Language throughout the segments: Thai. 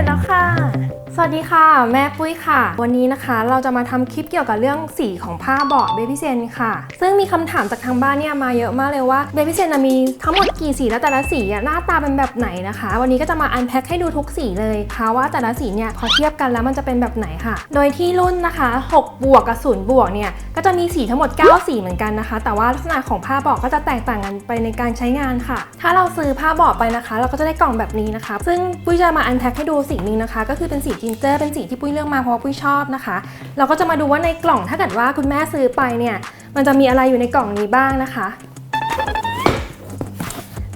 สร็จแล้วค่ะ วัสดีค่ะ แม่ปุ้ยค่ะ วันนี้นะคะเราจะมาทำคลิปเกี่ยวกับเรื่องสีของผ้าเบาะเบบี้เซนค่ะ ซึ่งมีคำถามจากทางบ้านเนี่ยมาเยอะมากเลยว่าเบบี้เซนมีทั้งหมดกี่สีและแต่ละสีหน้าตาเป็นแบบไหนนะคะ วันนี้ก็จะมาอันแพ็คให้ดูทุกสีเลยค่ะว่าแต่ละสีเนี่ยพอเทียบกันแล้วมันจะเป็นแบบไหนค่ะ โดยที่รุ่นนะคะ6บวกกับ0บวกเนี่ยก็จะมีสีทั้งหมด 9 สีเหมือนกันนะคะ แต่ว่าลักษณะของผ้าเบาะก็จะแตกต่างกันไปในการใช้งานค่ะ ถ้าเราซื้อผ้าเบาะไปนะคะ เราก็จะได้กล่องแบบนี้นะคะ ซึ่งปุ้ยจะมาอันแพ็คให้ดูสีหนึ่งนะคะ ก็คือเป็นสีจินเจอร์เป็นสีที่ปุ้ยเลือกมาเพราะว่าปุ้ยชอบนะคะ เราก็จะมาดูว่าในกล่องถ้าเกิดว่าคุณแม่ซื้อไปเนี่ย มันจะมีอะไรอยู่ในกล่องนี้บ้างนะคะ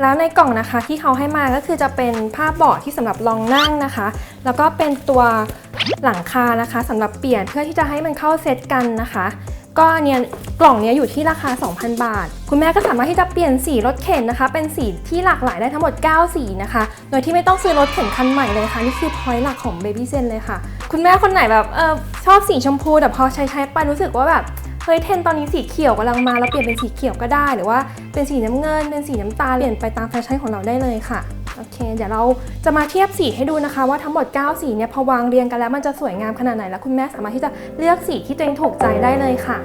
แล้วในกล่องนะคะที่เขาให้มาก็คือจะเป็นผ้าเบาะที่สำหรับรองนั่งนะคะ แล้วก็เป็นตัวหลังคานะคะสำหรับเปลี่ยนเพื่อที่จะให้มันเข้าเซตกันนะคะ ก็เนี่ยกล่องเนี้ยอยู่ที่ราคา 2,000 บาท คุณแม่ก็สามารถที่จะเปลี่ยนสีรถเข็นนะคะ เป็นสีที่หลากหลายได้ทั้งหมด 9 สีนะคะ โดยที่ไม่ต้องซื้อรถเข็นคันใหม่เลยค่ะ นี่คือพอยต์หลักของ Baby Zen เลยค่ะ คุณแม่คนไหนแบบเออชอบสีชมพู แต่พอใช้ใช้ไปรู้สึกว่าแบบเฮ้ยเทนตอนนี้สีเขียวกำลังมาแล้วเปลี่ยนเป็นสีเขียวก็ได้ หรือว่าเป็นสีน้ำเงิน เป็นสีน้ำตาลเปลี่ยนไปตามแฟชั่นของเราได้เลยค่ะ โอเค เดี๋ยวเราจะมาเทียบสีให้ดูนะคะ ว่าทั้งหมด 9 สีเนี่ยพอวางเรียงกันแล้วมันจะสวยงามขนาดไหนแล้วคุณแม่สามารถที่จะเลือกสีที่ตัวเองถูกใจได้เลยค่ะ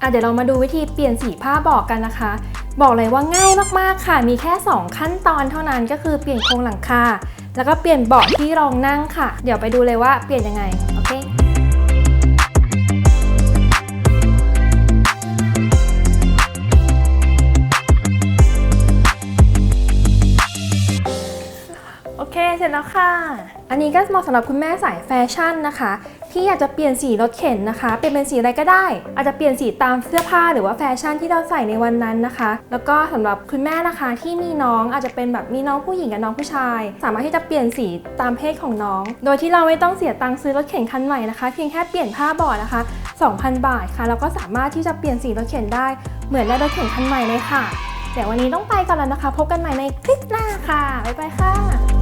อะเดี๋ยวเรามาดูวิธีเปลี่ยนสีผ้าเบอกกันนะคะ บอกเลยว่าง่ายมากๆค่ะ มีแค่ 2 ขั้นตอนเท่านั้นก็คือเปลี่ยนโครงหลังคา แล้วก็เปลี่ยนเบาะที่รองนั่งค่ะ เดี๋ยวไปดูเลยว่าเปลี่ยนยังไง โอเคโอเค เสร็จแล้วค่ะ อันนี้ก็เหมาะสำหรับคุณแม่สายแฟชั่นนะคะ ที่อยากจะเปลี่ยนสีรถเข็นนะคะเปลี่ยนเป็นสีอะไรก็ได้ อาจจะเปลี่ยนสีตามเสื้อผ้าหรือว่าแฟชั่นที่เราใส่ในวันนั้นนะคะ แล้วก็สำหรับคุณแม่นะคะที่มีน้องอาจจะเป็นแบบมีน้องผู้หญิงกับน้องผู้ชาย สามารถที่จะเปลี่ยนสีตามเพศของน้อง โดยที่เราไม่ต้องเสียตังค์ซื้อรถเข็นคันใหม่นะคะ เพียงแค่เปลี่ยนผ้าเบาะนะคะ 2,000 บาทค่ะแล้วก็สามารถที่จะเปลี่ยนสีรถเข็นได้เหมือนได้รถเข็นคันใหม่เลยค่ะเดี๋ยววันนี้ต้องไปก่อนแล้วนะคะ พบกันใหม่ในคลิปหน้าค่ะบ๊ายบายค่ะ